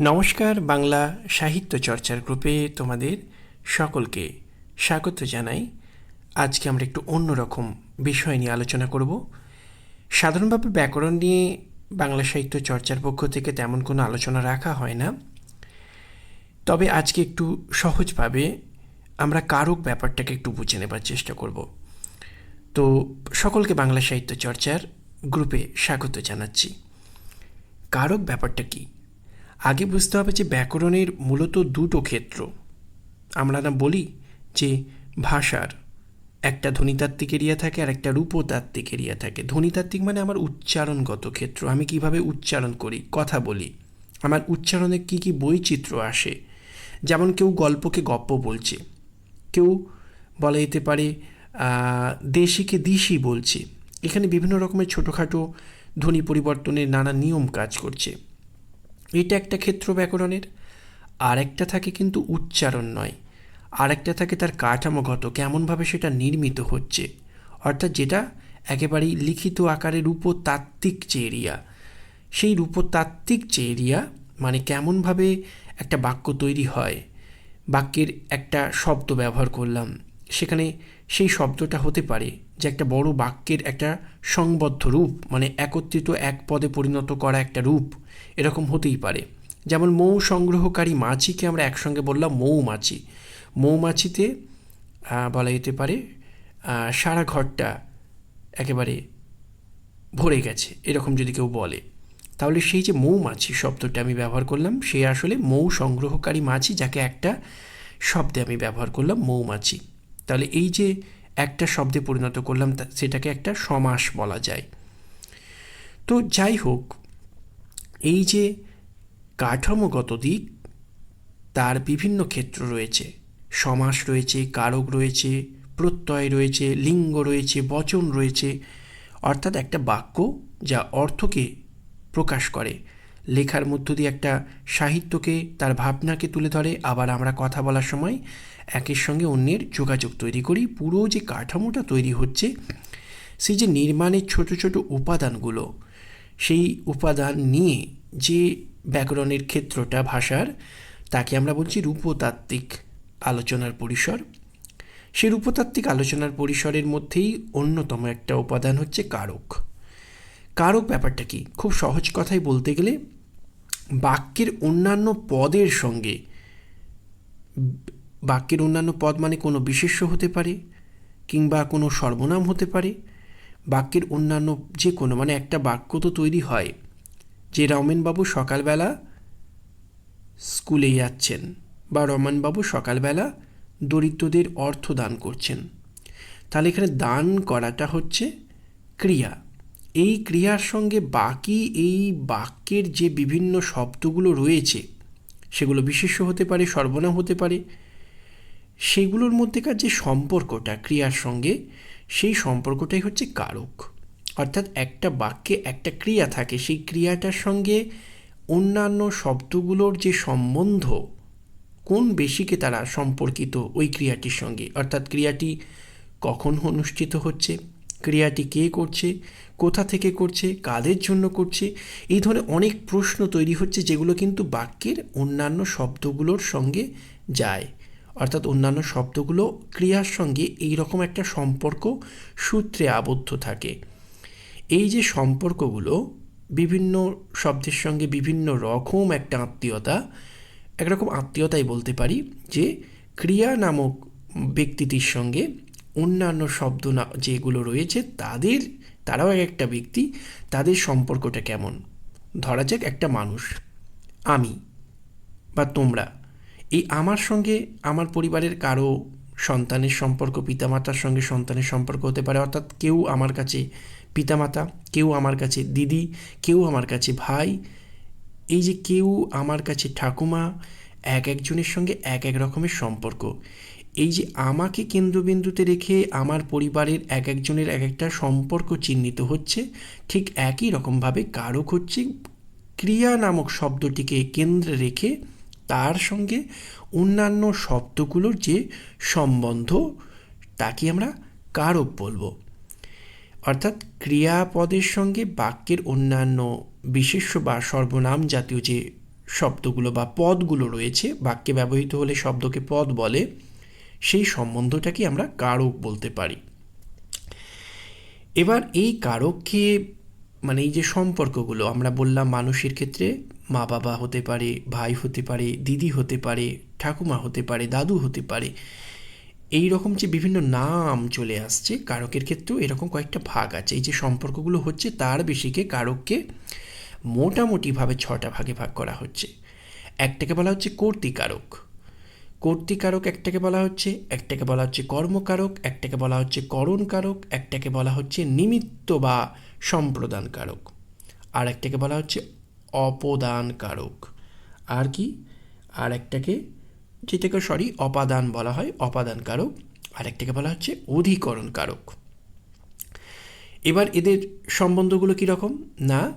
নমস্কার বাংলা সাহিত্য চর্চার গ্রুপে তোমাদের সকলকে স্বাগত জানাই। আজকে আমরা একটু অন্যরকম বিষয় নিয়ে আলোচনা করব। সাধারণভাবে ব্যাকরণ নিয়ে বাংলা সাহিত্য চর্চার পক্ষ থেকে তেমন কোনো আলোচনা রাখা হয় না। তবে আজকে একটু সহজভাবে আমরা কারক ব্যাপারটাকে একটু বুঝে নেবার চেষ্টা করব। তো সকলকে বাংলা সাহিত্য চর্চার গ্রুপে স্বাগত জানাচ্ছি। কারক ব্যাপারটা কী? আগে বুঝতে হবে যে ব্যাকরণের মূলত দুটো ক্ষেত্র। আমরা না বলি যে ভাষার একটা ধ্বনিতাত্ত্বিক এরিয়া থাকে আর একটা রূপতাত্ত্বিক এরিয়া থাকে। ধ্বনিতাত্ত্বিক মানে আমার উচ্চারণগত ক্ষেত্র। আমি কীভাবে উচ্চারণ করি? কথা বলি। আমার উচ্চারণে কি কি বৈচিত্র্য আসে? যেমন কেউ গল্পকে গপ্প বলছে। কেউ বলা যেতে পারে দেশিকে দিশি বলছে। এখানে বিভিন্ন রকমের ছোটোখাটো ধ্বনি পরিবর্তনের নানা নিয়ম কাজ করছে। এটা একটা ক্ষেত্র ব্যাকরণের। আর একটা থাকে কিন্তু উচ্চারণ নয়। আর একটা থাকে তার কাঠামোগত কেমনভাবে সেটা নির্মিত হচ্ছে। অর্থাৎ যেটা একেবারেই লিখিত আকারে রূপতাত্ত্বিক যে এরিয়া, সেই রূপতাত্ত্বিক যে এরিয়া মানে কেমনভাবে একটা বাক্য তৈরি হয়। বাক্যের একটা শব্দ ব্যবহার করলাম। সেখানে সেই শব্দটা হতে পারে যে একটা বড় বাক্যের একটা সংবদ্ধ রূপ মানে একত্রিত এক পদে পরিণত করা একটা রূপ, এরকম হতেই পারে। যেমন মৌ সংগ্রহকারী মাছিকে আমরা একসঙ্গে বললাম মৌমাছি। মৌমাছিতে বলা যেতে পারে সারা ঘরটা একেবারে ভরে গেছে, এরকম যদি কেউ বলে। তাহলে সেই যে মৌমাছি শব্দটা আমি ব্যবহার করলাম, সে আসলে মৌ সংগ্রহকারী মাছি, যাকে একটা শব্দে আমি ব্যবহার করলাম মৌমাছি। তাহলে এই যে একটা শব্দে পরিণত করলাম সেটাকে একটা সমাস বলা যায়। তো যাই হোক, এই যে কাঠামোগত দিক, তার বিভিন্ন ক্ষেত্র রয়েছে। সমাস রয়েছে, কারক রয়েছে, প্রত্যয় রয়েছে, লিঙ্গ রয়েছে, বচন রয়েছে। অর্থাৎ একটা বাক্য যা অর্থকে প্রকাশ করে। লেখার মধ্য দিয়ে একটা সাহিত্যকে, তার ভাবনাকে তুলে ধরে। আবার আমরা কথা বলার সময় একের সঙ্গে অন্যের যোগাযোগ তৈরি করি। পুরো যে কাঠামোটা তৈরি হচ্ছে সেই যে নির্মাণের ছোট ছোট উপাদানগুলো, সেই উপাদান নিয়ে যে ব্যাকরণের ক্ষেত্রটা, ভাষার, তাকে আমরা বলছি রূপতাত্ত্বিক আলোচনার পরিসর। সে রূপতাত্ত্বিক আলোচনার পরিসরের মধ্যেই অন্যতম একটা উপাদান হচ্ছে কারক। কারক ব্যাপারটা কি? খুব সহজ কথাই বলতে গেলে বাক্যের অন্যান্য পদের সঙ্গে, বাক্যের অন্যান্য পদ মানে কোনো বিশেষ্য হতে পারে কিংবা কোনো সর্বনাম হতে পারে। বাক্যের অন্যান্য যে কোনো মানে একটা বাক্য তো তৈরি হয় যে রমেনবাবু সকালবেলা স্কুলে যাচ্ছেন বা রমেনবাবু সকালবেলা দরিদ্রদের অর্থ দান করছেন। তাহলে এখানে দান করাটা হচ্ছে ক্রিয়া। এই ক্রিয়ার সঙ্গে বাকি এই বাক্যের যে বিভিন্ন শব্দগুলো রয়েছে, সেগুলো বিশেষ্য হতে পারে, সর্বনাম হতে পারে, সেগুলোর মধ্যেকার যে সম্পর্কটা ক্রিয়ার সঙ্গে, সেই সম্পর্কটাই হচ্ছে কারক। অর্থাৎ একটা বাক্যে একটা ক্রিয়া থাকে, সেই ক্রিয়াটার সঙ্গে অন্যান্য শব্দগুলোর যে সম্বন্ধ, কোন বেশিকে তারা সম্পর্কিত ওই ক্রিয়াটির সঙ্গে? অর্থাৎ ক্রিয়াটি কখন অনুষ্ঠিত হচ্ছে? ক্রিয়াটি কে করছে, কোথা থেকে করছে, কাদের জন্য করছে, এই ধরনের অনেক প্রশ্ন তৈরি হচ্ছে যেগুলো কিন্তু বাক্যের অন্যান্য শব্দগুলোর সঙ্গে যায়। অর্থাৎ অন্যান্য শব্দগুলো ক্রিয়ার সঙ্গে এই রকম একটা সম্পর্ক সূত্রে আবদ্ধ থাকে। এই যে সম্পর্কগুলো বিভিন্ন শব্দের সঙ্গে বিভিন্ন রকম একটা আত্মীয়তা, একরকম আত্মীয়তাই বলতে পারি যে ক্রিয়া নামক ব্যক্তিটির সঙ্গে অন্যান্য শব্দ না, যেগুলো রয়েছে, তাদের, তারাও এক একটা ব্যক্তি, তাদের সম্পর্কটা কেমন? ধরা যাক একটা মানুষ। আমি বা তোমরা। এই আমার সঙ্গে, আমার পরিবারের কারও সন্তানের সম্পর্ক, পিতামাতার সঙ্গে সন্তানের সম্পর্ক হতে পারে, অর্থাৎ কেউ আমার কাছে পিতামাতা, কেউ আমার কাছে দিদি, কেউ আমার কাছে ভাই। এই যে কেউ আমার কাছে ঠাকুমা, এক একজনের সঙ্গে এক এক রকমের সম্পর্ক। এই যে আমাকে কেন্দ্রবিন্দুতে রেখে আমার পরিবারের এক একজনের এক একটা সম্পর্ক চিহ্নিত হচ্ছে, ঠিক একই রকমভাবে কারক হচ্ছে ক্রিয়া নামক শব্দটিকে কেন্দ্রে রেখে তার সঙ্গে অন্যান্য শব্দগুলোর যে সম্বন্ধ, তাকে আমরা কারক বলব। অর্থাৎ ক্রিয়াপদের সঙ্গে বাক্যের অন্যান্য বিশেষ্য বা সর্বনাম জাতীয় যে শব্দগুলো বা পদগুলো রয়েছে, বাক্যে ব্যবহৃত হলে শব্দকে পদ বলে। সেই সম্বন্ধটাকে আমরা কারক বলতে পারি। এবার এই কারককে মানে এই যে সম্পর্কগুলো, আমরা বললাম মানুষের ক্ষেত্রে মা বাবা হতে পারে, ভাই হতে পারে, দিদি হতে পারে, ঠাকুমা হতে পারে, দাদু হতে পারে, এই রকম যে বিভিন্ন নাম চলে আসছে কারকের ক্ষেত্রেও এরকম কয়েকটা ভাগ আছে। এই যে সম্পর্কগুলো হচ্ছে তার বেশিকে কারককে মোটামুটিভাবে ছটা ভাগে ভাগ করা হচ্ছে। একটাকে বলা হচ্ছে কর্তিকারক। কর্তিকারক, একটাকে বলা হচ্ছে, একটাকে বলা হচ্ছে কর্মকারক, একটাকে বলা হচ্ছে করণকারক, একটাকে বলা হচ্ছে নিমিত্ত বা সম্প্রদানকারক। আর একটাকে বলা হচ্ছে অপদানকারক। আর কি? আর একটাকে, যেটাকে সরি অপাদান বলা হয়, অপাদানকারক। আর একটাকে বলা হচ্ছে অধিকরণকারক। এবার এদের সম্বন্ধগুলো কীরকম না,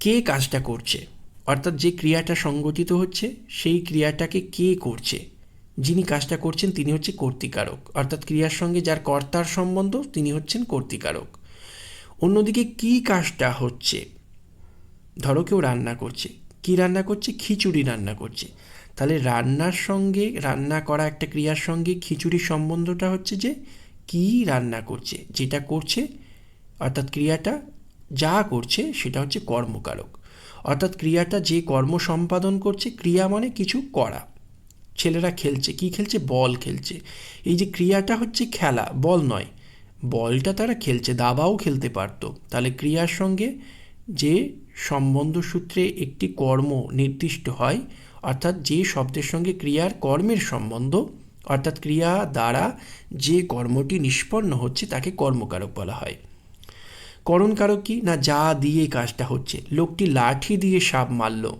কে কাজটা করছে? অর্থাৎ যে ক্রিয়াটা সংগঠিত হচ্ছে, সেই ক্রিয়াটাকে কে করছে? যিনি কাজটা করছেন তিনি হচ্ছে কর্তিকারক। অর্থাৎ ক্রিয়ার সঙ্গে যার কর্তার সম্বন্ধ, তিনি হচ্ছেন কর্তিকারক। অন্যদিকে কি কাজটা হচ্ছে? ধরো কেউ রান্না করছে। কি রান্না করছে? খিচুড়ি রান্না করছে। তাহলে রান্নার সঙ্গে, রান্না করা একটা ক্রিয়ার সঙ্গে খিচুড়ির সম্বন্ধটা হচ্ছে যে, কি রান্না করছে? যেটা করছে, অর্থাৎ ক্রিয়াটা যা করছে সেটা হচ্ছে কর্মকারক। অর্থাৎ ক্রিয়াটা যে কর্ম সম্পাদন করছে, ক্রিয়া মানে কিছু করা। ছেলেরা খেলছে, কি খেলছে? বল খেলছে। এই যে ক্রিয়াটা হচ্ছে খেলা, বল নয়। বলটা তারা খেলছে, দাবাও খেলতে পারতো। তাহলে ক্রিয়ার সঙ্গে যে সম্বন্ধ সূত্রে একটি কর্ম নির্দিষ্ট হয়, অর্থাৎ যে শব্দের সঙ্গে ক্রিয়ার কর্মের সম্বন্ধ, অর্থাৎ ক্রিয়া দ্বারা যে কর্মটি নিষ্পন্ন হচ্ছে, তাকে কর্মকারক বলা হয়। করণকারক কি? না, যা দিয়ে কাজটা হচ্ছে। লোকটি লাঠি দিয়ে সাপ মারল।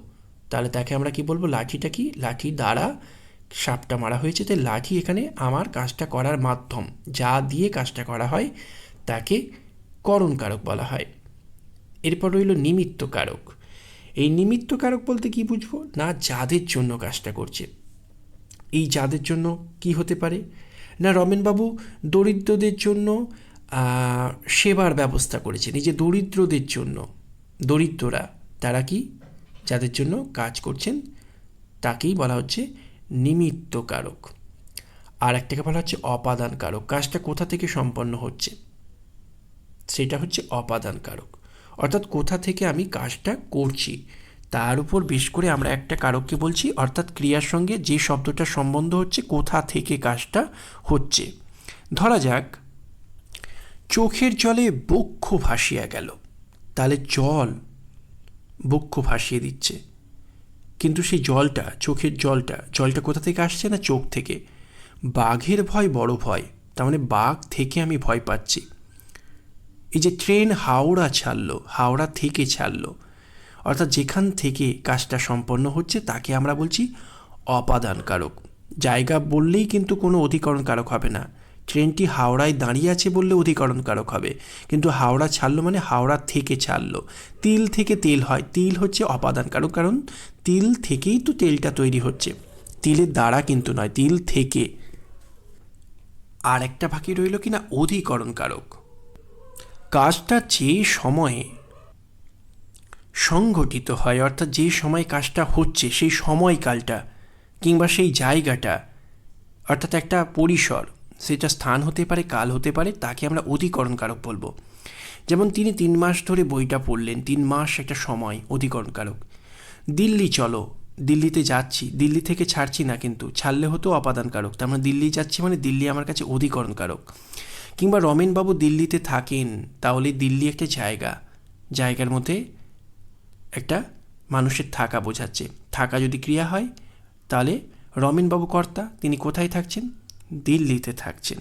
তাহলে তাকে আমরা কি বলব? লাঠিটা কি? লাঠি দ্বারা সাপটা মারা হয়েছে, তাই লাঠি এখানে আমার কাজটা করার মাধ্যম। যা দিয়ে কাজটা করা হয়, তাকে করণকারক বলা হয়। এরপর রইল নিমিত্ত কারক এই নিমিত্ত কারক বলতে কি বুঝব? না, যাদের জন্য কাজটা করছে। এই যাদের জন্য কি হতে পারে? না, রমেনবাবু দরিদ্রদের জন্য সেবার ব্যবস্থা করেছেন এই যে দরিদ্রদের জন্য, দরিদ্ররা, তারা কি? যাদের জন্য কাজ করছেন, তাকেই বলা হচ্ছে নিমিত্ত কারক আর একটাকে বলা হচ্ছে অপাদান কারক কাজটা কোথা থেকে সম্পন্ন হচ্ছে? সেটা হচ্ছে অপাদান কারক অর্থাৎ কোথা থেকে আমি কাজটা করছি, তার উপর বেশ করে আমরা একটা কারককে বলছি, অর্থাৎ ক্রিয়ার সঙ্গে যে শব্দটা সম্বন্ধ হচ্ছে, কোথা থেকে কাজটা হচ্ছে। ধরা যাক, চোখের জলে বক্ষ ভাসিয়া গেল। তাহলে জল বক্ষ ভাসিয়ে দিচ্ছে। কিন্তু সেই জলটা, চোখের জলটা জলটা কোথা থেকে আসছে না চোখ থেকে? বাঘের ভয় বড় ভয়, তার মানে বাঘ থেকে আমি ভয় পাচ্ছি। এই যে ট্রেন হাওড়া ছাড়লো, হাওড়া থেকে ছাড়লো, অর্থাৎ যেখান থেকে কাজটা সম্পন্ন হচ্ছে তাকে আমরা বলছি অপাদান কারক জায়গা বললেই কিন্তু কোনো অধিকরণ কারক হবে না। ট্রেনটি হাওড়ায় দাঁড়িয়ে আছে বললে অধিকরণ কারক হবে। কিন্তু হাওড়া ছাড়লো মানে হাওড়া থেকে ছাড়লো। তিল থেকে তেল হয়। তিল হচ্ছে অপাদান কারক কারণ তিল থেকেই তো তেলটা তৈরি হচ্ছে। তিলের দ্বারা কিন্তু নয়, তিল থেকে। আর একটা বাকি রইল কি না অধিকরণ কারক কাজটা যে সময়ে সংঘটিত হয়, অর্থাৎ যে সময় কাজটা হচ্ছে, সেই সময়কালটা কিংবা সেই জায়গাটা, অর্থাৎ একটা পরিসর সেটা স্থান হতে পারে, কাল হতে পারে, তাকে আমরা অধিকরণ কারক বলব। যেমন তিনি তিন মাস ধরে বইটা পড়লেন, তিন মাস একটা সময় অধিকরণ কারক দিল্লি চলো, দিল্লিতে যাচ্ছি, দিল্লি থেকে ছাড়ছি না কিন্তু, ছাড়লে হতো অপাদান কারক তার মানে দিল্লি যাচ্ছি মানে দিল্লি আমার কাছে অধিকরণ কারক কিংবা রমেনবাবু দিল্লিতে থাকেন, তাহলে দিল্লি একটা জায়গা, জায়গার মধ্যে একটা মানুষের থাকা বোঝাচ্ছে। থাকা যদি ক্রিয়া হয়, তাহলে রমেনবাবু কর্তা, তিনি কোথায় থাকছেন? দিল্লিতে থাকছেন।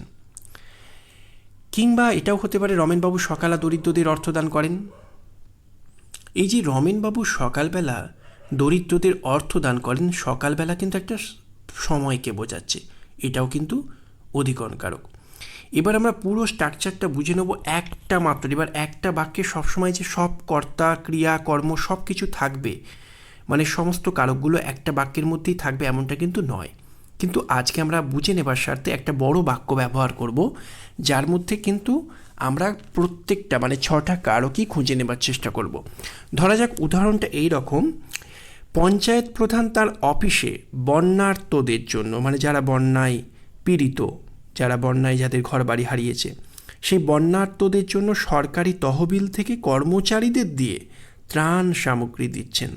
কিংবা এটাও হতে পারে রমেনবাবু সকালা দরিদ্রদের অর্থদান করেন। এই যে রমেনবাবু সকালবেলা দরিদ্রদের অর্থ দান করেন, সকালবেলা কিন্তু একটা সময়কে বোঝাচ্ছে। এটাও কিন্তু অধিকরণ কারক এবার আমরা পুরো স্ট্রাকচারটা বুঝে নেব একটা মাত্র। এবার একটা বাক্যে সবসময় যে সব কর্তা, ক্রিয়া, কর্ম সব কিছু থাকবে মানে সমস্ত কারকগুলো একটা বাক্যের মধ্যেই থাকবে, এমনটা কিন্তু নয়। কিন্তু আজকে আমরা বুঝে নেবার স্বার্থে একটা বড় বাক্য ব্যবহার করব, যার মধ্যে কিন্তু আমরা প্রত্যেকটা মানে ছটা কারকই খুঁজে নেবার চেষ্টা করব। ধরা যাক উদাহরণটা এই রকম, পঞ্চায়েত প্রধান তার অফিসে বন্যার্তদের জন্য মানে যারা বন্যায় পীড়িত, যারা বন্যায় যাদের ঘর বাড়ি হারিয়েছে, সেই বন্যার্তদের জন্য সরকারি তহবিল থেকে কর্মচারীদের দিয়ে ত্রাণ সামগ্রী দিচ্ছেন।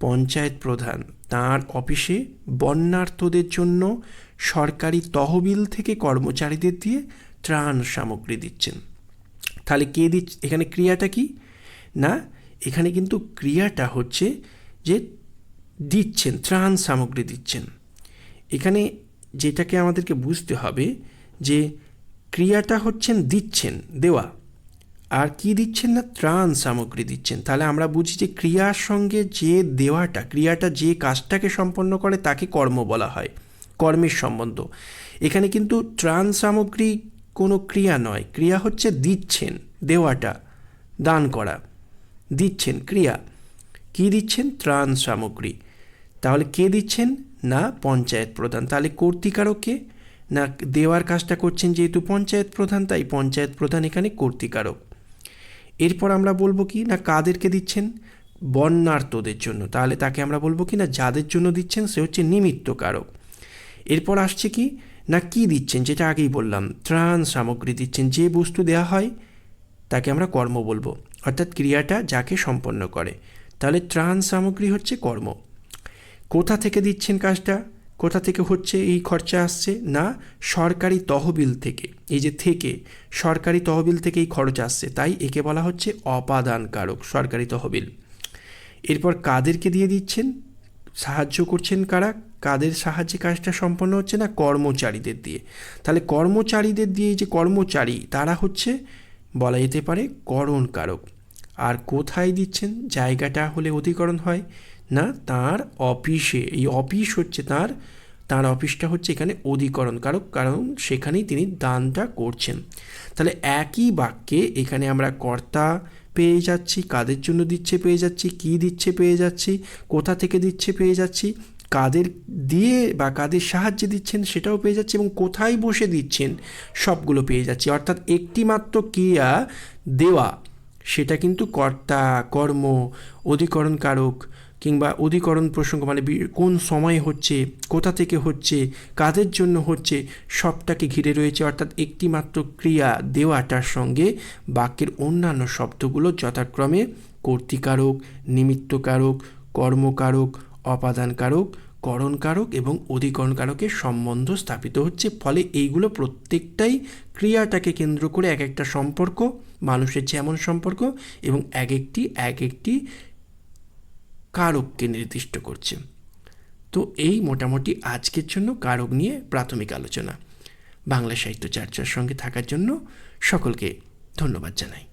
পঞ্চায়েত প্রধান। তার অফিসে বন্যার্থদের জন্য সরকারি তহবিল থেকে কর্মচারীদের দিয়ে ত্রাণ সামগ্রী দিচ্ছেন। তাহলে কে দিচ্ছে? এখানে ক্রিয়াটা কি? না, এখানে কিন্তু ক্রিয়াটা হচ্ছে যে দিচ্ছেন, ত্রাণ সামগ্রী দিচ্ছেন। এখানে যেটাকে আমাদেরকে বুঝতে হবে যে ক্রিয়াটা হচ্ছেন দিচ্ছেন, দেওয়া। আর কি দিচ্ছেন না? ত্রাণ সামগ্রী দিচ্ছেন। তাহলে আমরা বুঝি যে ক্রিয়ার সঙ্গে যে দেওয়াটা, ক্রিয়াটা যে কাজটাকে সম্পন্ন করে তাকে কর্ম বলা হয়, কর্মের সম্বন্ধ। এখানে কিন্তু ত্রাণ সামগ্রী কোনো ক্রিয়া নয়। ক্রিয়া হচ্ছে দিচ্ছেন, দেওয়াটা, দান করা। দিচ্ছেন, ক্রিয়া। কি দিচ্ছেন? ত্রাণ সামগ্রী। তাহলে কে দিচ্ছেন? না, পঞ্চায়েত প্রধান। তাহলে কর্তিকারক না, দেওয়ার কাজটা করছেন যেহেতু পঞ্চায়েত প্রধান, তাই পঞ্চায়েত প্রধান এখানে কর্তিকারক। এরপর আমরা বলব কি, না কাদেরকে দিচ্ছেন? বন্যার্তদের জন্য। তাহলে তাকে আমরা বলব কি, না যাদের জন্য দিচ্ছেন, সে হচ্ছে নিমিত্তকারক। এরপর আসছে কি, না কি দিচ্ছেন? যেটা আগেই বললাম, ত্রাণ সামগ্রী দিচ্ছেন। যে বস্তু দেওয়া হয়, তাকে আমরা কর্ম বলব। অর্থাৎ ক্রিয়াটা যাকে সম্পন্ন করে। তাহলে ত্রাণ সামগ্রী হচ্ছে কর্ম। কোথা থেকে দিচ্ছেন কাজটা? কোথা থেকে হচ্ছে এই খরচা আসছে? না, সরকারি তহবিল থেকে। এই যে থেকে, সরকারি তহবিল থেকে এই খরচ আসছে। তাই একে বলা হচ্ছে অপাদানকারক সরকারি তহবিল। এরপর কাদেরকে দিয়ে দিচ্ছেন? সাহায্য করছেন কারা? কাদের সাহায্যে কাজটা সম্পন্ন হচ্ছে না? কর্মচারীদের দিয়ে। তাহলে কর্মচারীদের দিয়ে যে কর্মচারী, তারা হচ্ছে, বলা যেতে পারে করণ কারক আর কোথায় দিচ্ছেন? জায়গাটা হলে অধিকরণ হয়। না, তার অফিসে, এই অফিস হচ্ছে তার তার অফিসটা হচ্ছে এখানে অধিকরণ কারক কারণ সেখানেই তিনি দানটা করছেন। তাহলে একই বাক্যে এখানে আমরা কর্তা পেয়ে যাচ্ছি, কাদের জন্য দিচ্ছে পেয়ে যাচ্ছি, কি দিচ্ছে পেয়ে যাচ্ছি, কোথা থেকে দিচ্ছে পেয়ে যাচ্ছি, কাদের দিয়ে বা কাদের সাহায্যে দিচ্ছেন সেটাও পেয়ে যাচ্ছি এবং কোথায় বসে দিচ্ছেন সবগুলো পেয়ে যাচ্ছি। অর্থাৎ একটি মাত্র ক্রিয়া দেওয়া, সেটা কিন্তু কর্তা, কর্ম অধিকরণ কারক কিংবা অধিকরণ প্রসঙ্গ মানে কোন সময়ে হচ্ছে, কোথা থেকে হচ্ছে, কাদের জন্য হচ্ছে, সবটাকে ঘিরে রয়েছে, অর্থাৎ একটিমাত্র ক্রিয়া দেওয়াটার সঙ্গে বাক্যের অন্যান্য শব্দগুলো যথাক্রমে কর্তিকারক, নিমিত্তকারক, কর্মকারক, অপাদানকারক, করণকারক এবং অধিকরণকারকের সম্বন্ধ স্থাপিত হচ্ছে। ফলে এইগুলো প্রত্যেকটাই ক্রিয়াটাকে কেন্দ্র করে এক একটা সম্পর্ক, মানুষের যেমন সম্পর্ক এবং এক একটি এক একটি কারককে নির্দিষ্ট করছে। তো এই মোটামুটি আজকের জন্য কারক নিয়ে প্রাথমিক আলোচনা। বাংলা সাহিত্য চর্চার সঙ্গে থাকার জন্য সকলকে ধন্যবাদ জানাই।